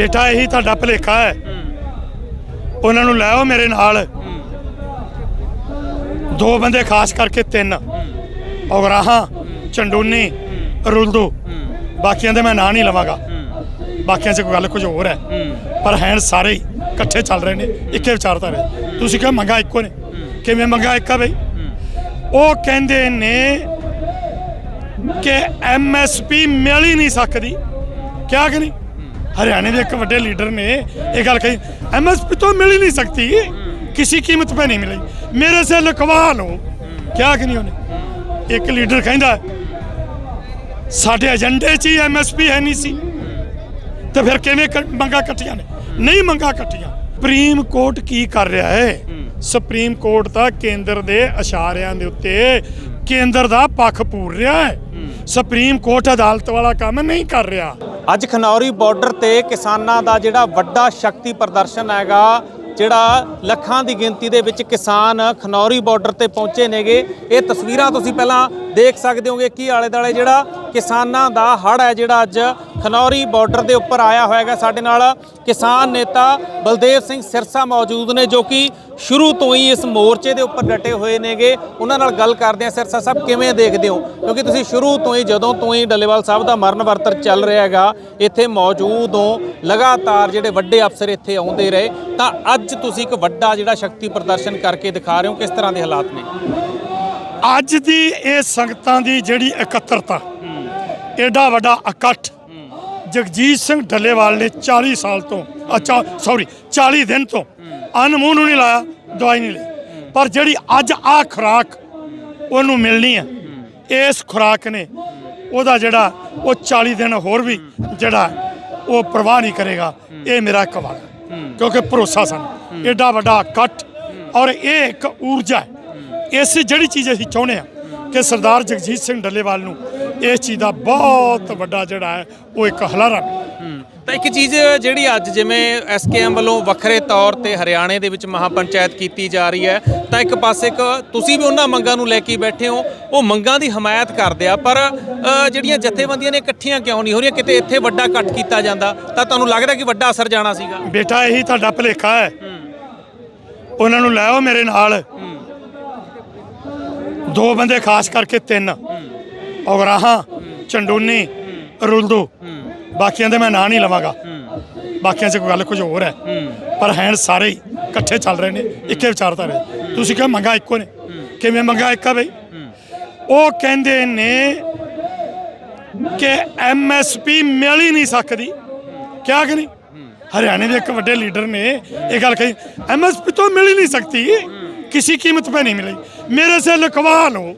ਬੇਟਾ, ਇਹੀ ਤੁਹਾਡਾ ਭਲੇਖਾ ਹੈ। ਉਹਨਾਂ ਨੂੰ ਲੈ ਆਓ ਮੇਰੇ ਨਾਲ। ਦੋ ਬੰਦੇ ਖਾਸ ਕਰਕੇ ਤਿੰਨ। ਔਗਰਾਹਾਂ, ਚੰਡੂਨੀ, ਰੁਲਦੂ। ਬਾਕੀਆਂ ਦੇ ਮੈਂ ਨਾਂ ਨਹੀਂ ਲਵਾਂਗਾ। ਬਾਕੀਆਂ 'ਚ ਕੋਈ ਗੱਲ ਕੁਝ ਹੋਰ ਹੈ। ਪਰ ਹੈਨ ਸਾਰੇ ਇਕੱਠੇ ਚੱਲ ਰਹੇ ਨੇ, ਇੱਕੇ ਵਿਚਾਰਧਾਰਾ ਤੁਸੀਂ ਕਿਹਾ ਮੰਗਾ ਇੱਕੋ ਨੇ? ਕਿਵੇਂ ਮੰਗਾ ਇੱਕਾ ਬਈ? ਉਹ ਕਹਿੰਦੇ ਨੇ ਕਿ ਐਮਐਸਪੀ ਮਿਲ ਹੀ ਨਹੀਂ ਸਕਦੀ। ਕਿਆ ਕਿ ਨਹੀਂ? ਹਰਿਆਣੇ ਦੇ ਇੱਕ ਵੱਡੇ ਲੀਡਰ ਨੇ ਇਹ ਗੱਲ ਕਹੀ ਐਮਐਸਪੀ ਤੋਂ ਮਿਲ ਹੀ ਨਹੀਂ ਸਕਤੀ ਕਿਸੇ ਕੀਮਤ 'ਤੇ ਨਹੀਂ ਮਿਲੀ। ਮੇਰੇ ਸੇ ਲਿਖਵਾ ਲਓ ਕਿਹਾ ਕਿ ਨਹੀਂ ਉਹਨੇ ਇੱਕ ਲੀਡਰ ਕਹਿੰਦਾ ਸਾਡੇ ਏਜੰਡੇ 'ਚ ਹੀ ਐਮਐਸਪੀ ਹੈ ਨਹੀਂ ਸੀ। ਤੇ ਫਿਰ ਕਿਵੇਂ ਮੰਗਾਂ ਇਕੱਠੀਆਂ ਨੇ? ਨਹੀਂ ਮੰਗਾਂ ਇਕੱਠੀਆਂ ਸੁਪਰੀਮ ਕੋਰਟ ਕੀ ਕਰ ਰਿਹਾ ਹੈ? ਸੁਪਰੀਮ ਕੋਰਟ ਤਾਂ ਕੇਂਦਰ ਦੇ ਇਸ਼ਾਰਿਆਂ ਦੇ ਉੱਤੇ ਕੇਂਦਰ ਦਾ ਪੱਖ ਪੂਰ ਰਿਹਾ ਹੈ। ਸੁਪਰੀਮ ਕੋਰਟ ਅਦਾਲਤ ਵਾਲਾ ਕੰਮ ਨਹੀਂ ਕਰ ਰਿਹਾ। ਅੱਜ ਖਨੌਰੀ ਬਾਰਡਰ ਤੇ ਕਿਸਾਨਾਂ ਦਾ ਜਿਹੜਾ ਵੱਡਾ ਸ਼ਕਤੀ ਪ੍ਰਦਰਸ਼ਨ ਹੈਗਾ, ਜਿਹੜਾ ਲੱਖਾਂ ਦੀ ਗਿਣਤੀ ਦੇ ਵਿੱਚ ਕਿਸਾਨ ਖਨੌਰੀ ਬਾਰਡਰ ਤੇ ਪਹੁੰਚੇ ਨੇਗੇ। ਇਹ ਤਸਵੀਰਾਂ ਤੁਸੀਂ ਪਹਿਲਾਂ ਦੇਖ ਸਕਦੇ ਹੋਗੇ ਕੀ ਆਲੇ ਦਾਲੇ ਜਿਹੜਾ ਕਿਸਾਨਾਂ ਦਾ ਹੜ ਹੈ, ਜਿਹੜਾ ਅੱਜ ਖਨੌਰੀ ਬਾਰਡਰ ਦੇ ਉੱਪਰ ਆਇਆ ਹੋਇਆਗਾ ਸਾਡੇ ਨਾਲ ਕਿਸਾਨ ਨੇਤਾ ਬਲਦੇਵ ਸਿੰਘ ਸਿਰਸਾ ਮੌਜੂਦ ਨੇ, ਜੋ ਕਿ ਸ਼ੁਰੂ ਤੋਂ ਹੀ ਇਸ ਮੋਰਚੇ ਦੇ ਉੱਪਰ ਡਟੇ ਹੋਏ ਨੇਗੇ। ਉਹਨਾਂ ਨਾਲ ਗੱਲ ਕਰਦੇ ਆ ਸਿਰਸਾ ਸਾਹਿਬ ਕਿਵੇਂ ਦੇਖਦੇ ਹੋ? ਕਿਉਂਕਿ ਤੁਸੀਂ ਸ਼ੁਰੂ ਤੋਂ ਹੀ ਜਦੋਂ ਤੋਂ ਹੀ ਡੱਲੇਵਾਲ ਸਾਹਿਬ ਦਾ ਮਰਨ ਵਰਤਰ ਚੱਲ ਰਿਹਾ ਹੈਗਾ ਇੱਥੇ ਮੌਜੂਦ ਹੋ। ਲਗਾਤਾਰ ਜਿਹੜੇ ਵੱਡੇ ਅਫਸਰ ਇੱਥੇ ਆਉਂਦੇ ਰਹੇ ਤਾਂ ਅੱਜ ਤੁਸੀਂ ਇੱਕ ਵੱਡਾ ਜਿਹੜਾ ਸ਼ਕਤੀ ਪ੍ਰਦਰਸ਼ਨ ਕਰਕੇ ਦਿਖਾ ਰਹੇ ਹੋ ਕਿਸ ਤਰ੍ਹਾਂ ਦੇ ਹਾਲਾਤ ਨੇ? ਅੱਜ ਦੀ ਇਹ ਸੰਗਤਾਂ ਦੀ ਜਿਹੜੀ ਇਕੱਤਰਤਾ ਐਡਾ ਵੱਡਾ ਇਕੱਠ ਜਗਜੀਤ ਸਿੰਘ ਢੱਲੇਵਾਲ ਨੇ 40 ਸਾਲ ਤੋਂ ਅੱਛਾ ਸੌਰੀ 40 ਦਿਨ ਤੋਂ ਅਨਮੂਨ ਨੂੰ ਨਹੀਂ ਲਾਇਆ, ਦਵਾਈ ਨਹੀਂ ਲਈ ਪਰ ਜਿਹੜੀ ਅੱਜ ਆ ਖੁਰਾਕ ਉਹਨੂੰ ਮਿਲਣੀ ਹੈ, ਇਸ ਖੁਰਾਕ ਨੇ ਉਹਦਾ ਜਿਹੜਾ ਉਹ 40 ਦਿਨ ਹੋਰ ਵੀ ਜਿਹੜਾ ਉਹ ਪ੍ਰਵਾਹ ਨਹੀਂ ਕਰੇਗਾ, ਇਹ ਮੇਰਾ ਕਵਾਲ ਹੈ। ਕਿਉਂਕਿ ਭਰੋਸਾ ਸਾਨੂੰ, ਐਡਾ ਵੱਡਾ ਇਕੱਠ ਔਰ ਇਹ ਇੱਕ ਊਰਜਾ ਹੈ ਇਸ ਜਿਹੜੀ ਚੀਜ਼ ਅਸੀਂ ਚਾਹੁੰਦੇ ਆ ਕਿ ਸਰਦਾਰ ਜਗਜੀਤ ਸਿੰਘ ਡੱਲੇਵਾਲ ਨੂੰ ਇਸ ਚੀਜ਼ ਦਾ ਬਹੁਤ ਵੱਡਾ ਜਿਹੜਾ ਹੈ ਉਹ ਇੱਕ ਹਲਾਰਾ। ਤਾਂ ਇੱਕ ਚੀਜ਼ ਜਿਹੜੀ ਅੱਜ ਜਿਵੇਂ ਐਸਕੇਐਮ ਵੱਲੋਂ ਵੱਖਰੇ ਤੌਰ ਤੇ ਹਰਿਆਣੇ ਦੇ ਵਿੱਚ ਮਹਾਪੰਚਾਇਤ ਕੀਤੀ ਜਾ ਰਹੀ ਹੈ ਤਾਂ ਇੱਕ ਪਾਸੇ ਇੱਕ ਤੁਸੀਂ ਵੀ ਉਹਨਾਂ ਮੰਗਾਂ ਨੂੰ ਲੈ ਕੇ ਬੈਠੇ ਹੋ ਉਹ ਮੰਗਾਂ ਦੀ ਹਮਾਇਤ ਕਰਦੇ ਆ ਪਰ ਅ, ਜਿਹੜੀਆਂ ਜਥੇਬੰਦੀਆਂ ਨੇ ਇਕੱਠੀਆਂ ਕਿਉਂ ਨਹੀਂ ਹੋ ਰਹੀਆਂ ਕਿਤੇ ਇੱਥੇ ਵੱਡਾ ਇਕੱਠ ਕੀਤਾ ਜਾਂਦਾ ਤਾਂ ਤੁਹਾਨੂੰ ਲੱਗਦਾ ਕਿ ਵੱਡਾ ਅਸਰ ਜਾਣਾ ਸੀਗਾ? ਬੇਟਾ ਇਹੀ ਤੁਹਾਡਾ ਭਲੇਖਾ ਹੈ। ਉਹਨਾਂ ਨੂੰ ਲੈ ਆਓ ਮੇਰੇ ਨਾਲ। ਦੋ ਬੰਦੇ ਖਾਸ ਕਰਕੇ ਤਿੰਨ। ਔਗਰਾਹਾਂ, ਚੰਡੂਨੀ, ਰੁਲਦੂ। ਬਾਕੀਆਂ ਦੇ ਮੈਂ ਨਾਂ ਨਹੀਂ ਲਵਾਂਗਾ। ਬਾਕੀਆਂ 'ਚ ਕੋਈ ਗੱਲ ਕੁਝ ਹੋਰ ਹੈ। ਪਰ ਹੈਨ ਸਾਰੇ ਹੀ ਇਕੱਠੇ ਚੱਲ ਰਹੇ ਨੇ, ਇੱਕੇ ਵਿਚਾਰਧਾਰੇ ਤੁਸੀਂ ਕਿਹਾ ਮੰਗਾ ਇੱਕੋ ਨੇ। ਕਿਵੇਂ ਮੰਗਾ ਇੱਕਾ ਬਈ? ਉਹ ਕਹਿੰਦੇ ਨੇ ਕਿ ਐਮਐਸਪੀ ਮਿਲ ਹੀ ਨਹੀਂ ਸਕਦੀ। ਕਿਆ ਕਿ ਨਹੀਂ? ਹਰਿਆਣੇ ਦੇ ਇੱਕ ਵੱਡੇ ਲੀਡਰ ਨੇ, ਇਹ ਗੱਲ ਕਹੀ ਐਮਐਸਪੀ ਤੋਂ ਮਿਲ ਹੀ ਨਹੀਂ ਸਕਦੀ। ਕਿਸੇ ਕੀਮਤ 'ਤੇ ਨਹੀਂ ਮਿਲੀ। ਮੇਰੇ ਸੇ ਲਿਖਵਾ ਲਓ।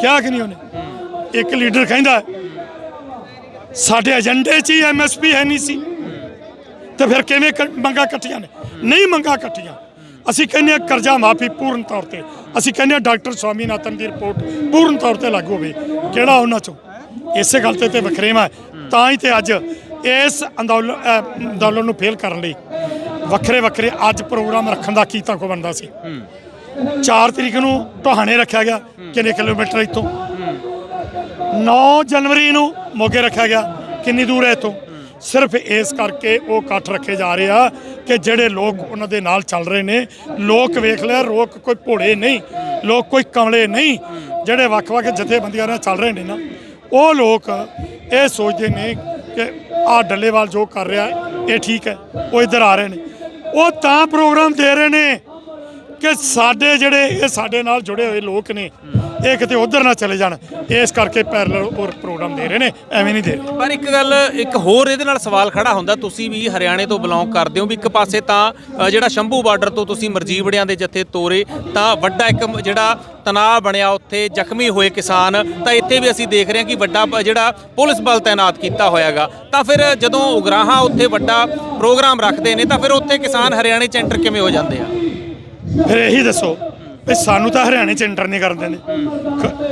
ਕਿਆ ਕਿ ਨਹੀਂ ਉਹਨੇ? ਇੱਕ ਲੀਡਰ ਕਹਿੰਦਾ ਸਾਡੇ ਏਜੰਡੇ 'ਚ ਹੀ ਐਮਐਸਪੀ ਹੈ ਨਹੀਂ ਸੀ। ਤੇ ਫਿਰ ਕਿਵੇਂ ਮੰਗਾਂ ਇਕੱਠੀਆਂ ਨੇ? ਨਹੀਂ ਮੰਗਾਂ ਇਕੱਠੀਆਂ ਅਸੀਂ ਕਹਿੰਦੇ ਹਾਂ ਕਰਜ਼ਾ ਮਾਫੀ ਪੂਰਨ ਤੌਰ ਤੇ। ਅਸੀਂ ਕਹਿੰਦੇ ਹਾਂ ਡਾਕਟਰ ਸਵਾਮੀਨਾਥਨ ਦੀ ਰਿਪੋਰਟ ਪੂਰਨ ਤੌਰ ਤੇ ਲਾਗੂ ਹੋਵੇ। ਕਿਹੜਾ ਉਹਨਾਂ ਚੋਂ? ਇਸੇ ਗੱਲ ਤੇ ਤੇ ਵਖਰੇਵਾ। ਤਾਂ ਹੀ ਤੇ ਅੱਜ ਇਸ ਅੰਦੋਲਨ ਅੰਦੋਲਨ ਨੂੰ ਫੇਲ ਕਰਨ ਲਈ ਵੱਖਰੇ ਵੱਖਰੇ ਅੱਜ ਪ੍ਰੋਗਰਾਮ ਰੱਖਣ ਦਾ ਕੀਤਾ ਕੋ ਬੰਦਾ ਸੀ। 4 ਤਰੀਕ ਨੂੰ ਟੋਹਾਣੇ ਰੱਖਿਆ ਗਿਆ। ਕਿੰਨੇ ਕਿਲੋਮੀਟਰ ਇੱਥੋਂ? 9 ਜਨਵਰੀ ਨੂੰ ਮੋਗੇ ਰੱਖਿਆ ਗਿਆ। ਕਿੰਨੀ ਦੂਰ ਹੈ ਇੱਥੋਂ? ਸਿਰਫ ਇਸ ਕਰਕੇ ਉਹ ਇਕੱਠ ਰੱਖੇ ਜਾ ਰਹੇ ਆ ਕਿ ਜਿਹੜੇ ਲੋਕ ਉਹਨਾਂ ਦੇ ਨਾਲ ਚੱਲ ਰਹੇ ਨੇ, ਲੋਕ ਵੇਖ ਲਿਆ, ਲੋਕ ਕੋਈ ਭੋਲੇ ਨਹੀਂ, ਲੋਕ ਕੋਈ ਕਮਲੇ ਨਹੀਂ, ਜਿਹੜੇ ਵੱਖ-ਵੱਖ ਜਥੇਬੰਦੀਆਂ ਨਾਲ ਚੱਲ ਰਹੇ ਨੇ ਨਾ, ਉਹ ਲੋਕ ਇਹ ਸੋਚਦੇ ਨੇ ਕਿ ਆਹ ਡੱਲੇਵਾਲ ਜੋ ਕਰ ਰਿਹਾ, ਇਹ ਠੀਕ ਹੈ, ਉਹ ਇੱਧਰ ਆ ਰਹੇ ਨੇ। ਉਹ ਤਾਂ ਪ੍ਰੋਗਰਾਮ ਦੇ ਰਹੇ ਨੇ। ਕਿ ਸਾਡੇ ਜਿਹੜੇ ਇਹ ਸਾਡੇ ਨਾਲ ਜੁੜੇ ਹੋਏ ਲੋਕ ਨੇ, ਇਹ ਕਿਤੇ ਉਧਰ ਨਾ ਚਲੇ ਜਾਣ। ਇਸ ਕਰਕੇ ਪੈਰਲਲ ਔਰ ਪ੍ਰੋਗਰਾਮ ਦੇ ਰਹੇ ਨੇ, ਐਵੇਂ ਨਹੀਂ ਦੇ ਰਹੇ। ਪਰ ਇੱਕ ਗੱਲ, ਇੱਕ ਹੋਰ ਇਹਦੇ ਨਾਲ ਸਵਾਲ ਖੜਾ ਹੁੰਦਾ, ਤੁਸੀਂ ਵੀ ਹਰਿਆਣੇ ਤੋਂ ਬਿਲੋਂਗ ਕਰਦੇ ਹੋ ਵੀ ਇੱਕ ਪਾਸੇ ਤਾਂ ਜਿਹੜਾ ਸ਼ੰਭੂ ਬਾਰਡਰ ਤੋਂ ਤੁਸੀਂ ਮਰਜੀਵੜਿਆਂ ਦੇ ਜਥੇ ਤੋਰੇ, ਤਾਂ ਵੱਡਾ ਇੱਕ ਜਿਹੜਾ ਤਣਾਅ ਬਣਿਆ ਉੱਥੇ, ਜ਼ਖਮੀ ਹੋਏ ਕਿਸਾਨ, ਤਾਂ ਇੱਥੇ ਵੀ ਅਸੀਂ ਦੇਖ ਰਹੇ ਹਾਂ ਕਿ ਵੱਡਾ ਜਿਹੜਾ ਪੁਲਿਸ ਬਲ ਤਾਇਨਾਤ ਕੀਤਾ ਹੋਇਆਗਾ। ਤਾਂ ਫਿਰ ਜਦੋਂ ਉਗਰਾਹਾਂ ਉੱਥੇ ਵੱਡਾ ਪ੍ਰੋਗਰਾਮ ਰੱਖਦੇ ਨੇ, ਤਾਂ ਫਿਰ ਉੱਥੇ ਕਿਸਾਨ ਹਰਿਆਣੇ ਚ ਐਂਟਰ ਕਿਵੇਂ ਹੋ ਜਾਂਦੇ ਆ? ਫਿਰ ਇਹੀ ਦੱਸੋ ਵੀ ਸਾਨੂੰ ਤਾਂ ਹਰਿਆਣੇ ਚ ਇੰਟਰ ਨਹੀਂ ਕਰਨ ਦਿੰਦੇ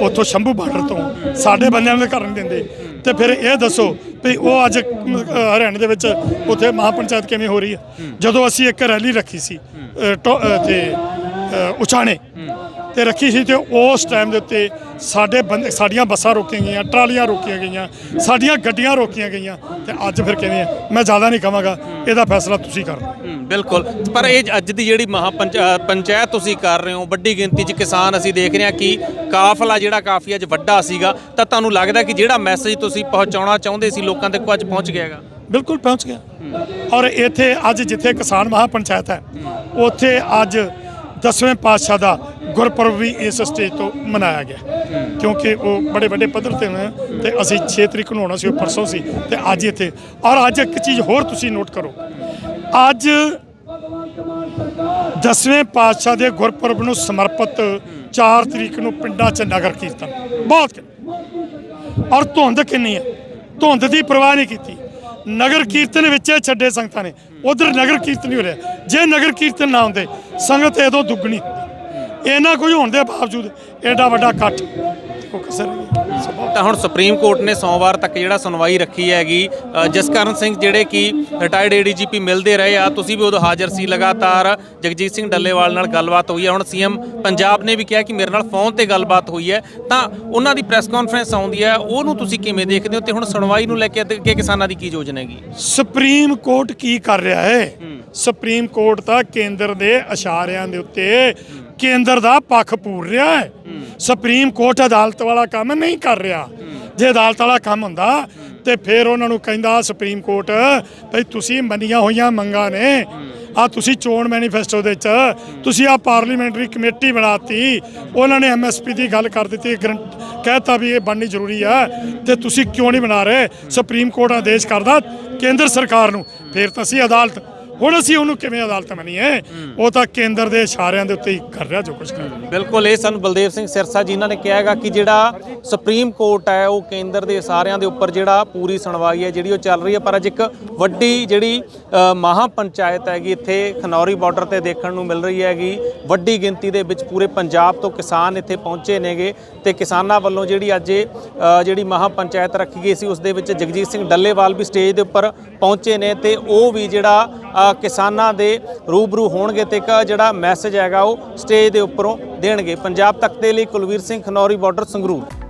ਉੱਥੋਂ ਸ਼ੰਭੂ ਬਾਰਡਰ ਤੋਂ ਸਾਡੇ ਬੰਦਿਆਂ ਨੂੰ ਕਰਨ ਦਿੰਦੇ। ਤੇ ਫਿਰ ਇਹ ਦੱਸੋ ਵੀ ਉਹ ਅੱਜ ਹਰਿਆਣੇ ਦੇ ਵਿੱਚ ਉੱਥੇ ਮਹਾਪੰਚਾਇਤ ਕਿਵੇਂ ਹੋ ਰਹੀ ਹੈ? ਜਦੋਂ ਅਸੀਂ ਇੱਕ ਰੈਲੀ ਰੱਖੀ ਸੀ ਅ, ਟੋ- ਤੇ ਉਚਾਣੇ ਤੇ ਰੱਖੀ ਸੀ ਤੇ ਉਸ ਟਾਈਮ ਦੇ ਉੱਤੇ ਸਾਡੇ ਬੰਦੇ ਸਾਡੀਆਂ ਬੱਸਾਂ ਰੋਕੀਆਂ ਗਈਆਂ ਟਰਾਲੀਆਂ ਰੋਕੀਆਂ ਗਈਆਂ ਸਾਡੀਆਂ ਗੱਡੀਆਂ ਰੋਕੀਆਂ ਗਈਆਂ ਤੇ ਅੱਜ ਫਿਰ ਕਿਵੇਂ ਆ ਮੈਂ ਜ਼ਿਆਦਾ ਨਹੀਂ ਕਹਾਂਗਾ ਇਹਦਾ ਫੈਸਲਾ ਤੁਸੀਂ ਕਰੋ। ਬਿਲਕੁਲ। ਪਰ ਇਹ ਅੱਜ ਦੀ ਜਿਹੜੀ ਮਹਾ ਪੰਚਾਇਤ ਤੁਸੀਂ ਕਰ ਰਹੇ ਹੋ ਵੱਡੀ ਗਿਣਤੀ 'ਚ ਕਿਸਾਨ ਅਸੀਂ ਦੇਖ ਰਹੇ ਹਾਂ ਕਿ ਕਾਫਲਾ ਜਿਹੜਾ ਕਾਫੀ ਅੱਜ ਵੱਡਾ ਸੀਗਾ ਤਾਂ ਤੁਹਾਨੂੰ ਲੱਗਦਾ ਕਿ ਜਿਹੜਾ ਮੈਸੇਜ ਤੁਸੀਂ ਪਹੁੰਚਾਉਣਾ ਚਾਹੁੰਦੇ ਸੀ ਲੋਕਾਂ ਤੱਕ ਅੱਜ ਪਹੁੰਚ ਗਿਆ ਹੈਗਾ? ਬਿਲਕੁਲ ਪਹੁੰਚ ਗਿਆ। ਔਰ ਇੱਥੇ ਅੱਜ ਜਿੱਥੇ ਕਿਸਾਨ ਮਹਾ ਪੰਚਾਇਤ ਹੈ ਉੱਥੇ ਅੱਜ ਦਸਵੇਂ ਪਾਤਸ਼ਾਹ ਦਾ ਗੁਰਪੁਰਬ ਵੀ ਇਸ ਸਟੇਜ ਤੋਂ ਮਨਾਇਆ ਗਿਆ। ਕਿਉਂਕਿ ਉਹ ਬੜੇ ਵੱਡੇ ਪੱਧਰ ਤੇ ਹੋਏ ਆ ਤੇ ਅਸੀਂ 6 ਤਰੀਕ ਨੂੰ ਹੋਣਾ ਸੀ, ਉਹ ਪਰਸੋਂ ਸੀ ਤੇ ਅੱਜ ਇੱਥੇ। ਔਰ ਅੱਜ ਇੱਕ ਚੀਜ਼ ਹੋਰ ਤੁਸੀਂ ਨੋਟ ਕਰੋ। ਅੱਜ ਦਸਵੇਂ ਪਾਤਸ਼ਾਹ ਦੇ ਗੁਰਪੁਰਬ ਨੂੰ ਸਮਰਪਿਤ 4 ਤਰੀਕ ਨੂੰ ਪਿੰਡਾਂ 'ਚ ਨਗਰ ਕੀਰਤਨ। ਬਹੁਤ ਔਰ ਧੁੰਦ ਕਿੰਨੀ ਹੈ? ਧੁੰਦ ਦੀ ਪਰਵਾਹ ਨਹੀਂ ਕੀਤੀ। ਨਗਰ ਕੀਰਤਨ ਵਿੱਚ ਛੱਡੇ ਸੰਗਤਾਂ ਨੇ। ਉਧਰ ਨਗਰ ਕੀਰਤਨ ਨਹੀਂ ਹੋ ਰਿਹਾ। ਜੇ ਨਗਰ ਕੀਰਤਨ ਨਾ ਹੁੰਦੇ, ਸੰਗਤ ਇਹਦੋਂ ਦੁੱਗਣੀ ਇਹਨਾਂ ਕੁਝ ਹੋਣ ਦੇ ਬਾਵਜੂਦ ਐਡਾ ਵੱਡਾ ਇਕੱਠ ਕੋ ਕਸਰ ਤਾਂ ਹੁਣ ਸੁਪਰੀਮ ਕੋਰਟ ਨੇ ਸੋਮਵਾਰ ਤੱਕ ਜਿਹੜਾ ਸੁਣਵਾਈ ਰੱਖੀ ਹੈਗੀ ਜਸਕਰਨ ਸਿੰਘ ਜਿਹੜੇ ਕਿ ਰਿਟਾਇਰਡ ਏਡੀਜੀਪੀ ਮਿਲਦੇ ਰਹੇ ਆ ਤੁਸੀਂ ਵੀ ਉਦੋਂ ਹਾਜ਼ਰ ਸੀ ਲਗਾਤਾਰ। ਜਗਜੀਤ ਸਿੰਘ ਡੱਲੇਵਾਲ ਨਾਲ ਗੱਲਬਾਤ ਹੋਈ ਹੈ ਹੁਣ ਸੀਐਮ ਪੰਜਾਬ ਨੇ ਵੀ ਕਿਹਾ ਕਿ ਮੇਰੇ ਨਾਲ ਫੋਨ ਤੇ ਗੱਲਬਾਤ ਹੋਈ ਹੈ। ਤਾਂ ਉਹਨਾਂ ਦੀ ਪ੍ਰੈਸ ਕਾਨਫਰੰਸ ਆਉਂਦੀ ਹੈ ਉਹਨੂੰ ਤੁਸੀਂ ਕਿਵੇਂ ਦੇਖਦੇ ਹੋ ਤੇ ਹੁਣ ਸੁਣਵਾਈ ਨੂੰ ਲੈ ਕੇ ਅੱਗੇ ਕਿਸਾਨਾਂ ਦੀ ਕੀ ਯੋਜਨਾ ਹੈਗੀ? ਸੁਪਰੀਮ ਕੋਰਟ ਕੀ ਕਰ ਰਿਹਾ ਹੈ? ਸੁਪਰੀਮ ਕੋਰਟ ਤਾਂ ਕੇਂਦਰ ਦੇ ਇਸ਼ਾਰਿਆਂ ਦੇ ਉੱਤੇ ਕੇਂਦਰ ਦਾ ਪੱਖ ਪੂਰ ਰਿਹਾ ਹੈ। ਸੁਪਰੀਮ ਕੋਰਟ ਅਦਾਲਤ ਵਾਲਾ ਕੰਮ ਨਹੀਂ ਕਰ ਰਿਹਾ। ਜੇ ਅਦਾਲਤ ਵਾਲਾ ਕੰਮ ਹੁੰਦਾ ਤੇ ਫਿਰ ਉਹਨਾਂ ਨੂੰ ਕਹਿੰਦਾ ਸੁਪਰੀਮ ਕੋਰਟ ਭਈ ਤੁਸੀਂ ਮੰਨੀਆਂ ਹੋਈਆਂ ਮੰਗਾਂ ਨੇ। ਆ ਤੁਸੀਂ ਚੋਣ ਮੈਨੀਫੈਸਟੋ ਦੇ ਚ ਤੁਸੀਂ ਆ ਪਾਰਲੀਮੈਂਟਰੀ ਕਮੇਟੀ ਬਣਾਤੀ। ਉਹਨਾਂ ਨੇ ਐਮਐਸਪੀ ਦੀ ਗੱਲ ਕਰ ਦਿੱਤੀ ਕਹਿਤਾ ਵੀ ਇਹ ਬਣਨੀ ਜ਼ਰੂਰੀ ਆ ਤੇ ਤੁਸੀਂ ਕਿਉਂ ਨਹੀਂ ਬਣਾ ਰਹੇ? ਸੁਪਰੀਮ ਕੋਰਟ ਆਦੇਸ਼ ਕਰਦਾ ਕੇਂਦਰ ਸਰਕਾਰ ਨੂੰ। ਫਿਰ ਤਾਂ ਅਸੀਂ ਅਦਾਲਤ ਹੁਣ ਅਸੀਂ ਉਹਨੂੰ ਕਿਵੇਂ ਅਦਾਲਤ ਮੰਨੀਏ? ਉਹ ਤਾਂ ਕੇਂਦਰ ਦੇ ਇਸ਼ਾਰਿਆਂ ਦੇ ਉੱਤੇ ਹੀ ਕਰ ਰਿਹਾ ਜੋ ਕੁਝ ਕਰ ਰਿਹਾ। ਬਿਲਕੁਲ ਇਹ ਸਾਨੂੰ ਬਲਦੇਵ ਸਿੰਘ ਸਿਰਸਾ ਜੀ ਇਹਨਾਂ ਨੇ ਕਿਹਾ ਹੈਗਾ ਕਿ ਜਿਹੜਾ ਸੁਪਰੀਮ ਕੋਰਟ ਹੈ ਉਹ ਕੇਂਦਰ ਦੇ ਸਾਰਿਆਂ ਦੇ ਉੱਪਰ ਜਿਹੜਾ ਪੂਰੀ ਸੁਣਵਾਈ ਹੈ ਜਿਹੜੀ ਉਹ ਚੱਲ ਰਹੀ ਹੈ। ਪਰ ਅੱਜ ਇੱਕ ਵੱਡੀ ਜਿਹੜੀ ਮਹਾ ਪੰਚਾਇਤ ਹੈਗੀ ਇੱਥੇ ਖਨੌਰੀ ਬਾਰਡਰ ਤੇ ਦੇਖਣ ਨੂੰ ਮਿਲ ਰਹੀ ਹੈਗੀ। ਵੱਡੀ ਗਿਣਤੀ ਦੇ ਵਿੱਚ ਪੂਰੇ ਪੰਜਾਬ ਤੋਂ ਕਿਸਾਨ ਇੱਥੇ ਪਹੁੰਚੇ ਨੇਗੇ ਤੇ ਕਿਸਾਨਾਂ ਵੱਲੋਂ ਜਿਹੜੀ ਅੱਜ ਜਿਹੜੀ ਮਹਾ ਪੰਚਾਇਤ ਰੱਖੀ ਗਈ ਸੀ ਉਸ ਦੇ ਵਿੱਚ ਜਗਜੀਤ ਸਿੰਘ ਡੱਲੇਵਾਲ ਵੀ ਸਟੇਜ ਦੇ ਉੱਪਰ ਪਹੁੰਚੇ ਨੇ ਤੇ ਉਹ ਵੀ ਜਿਹੜਾ ਕਿਸਾਨਾਂ ਦੇ ਰੂਬਰੂ ਹੋਣਗੇ ਤੇ ਇੱਕ ਜਿਹੜਾ ਮੈਸੇਜ ਹੈਗਾ ਉਹ ਸਟੇਜ ਦੇ ਉੱਪਰੋਂ ਦੇਣਗੇ। ਪੰਜਾਬ ਤੱਕ ਦੇ ਲਈ ਕੁਲਵੀਰ ਸਿੰਘ ਖਨੌਰੀ ਬਾਰਡਰ ਸੰਗਰੂਰ।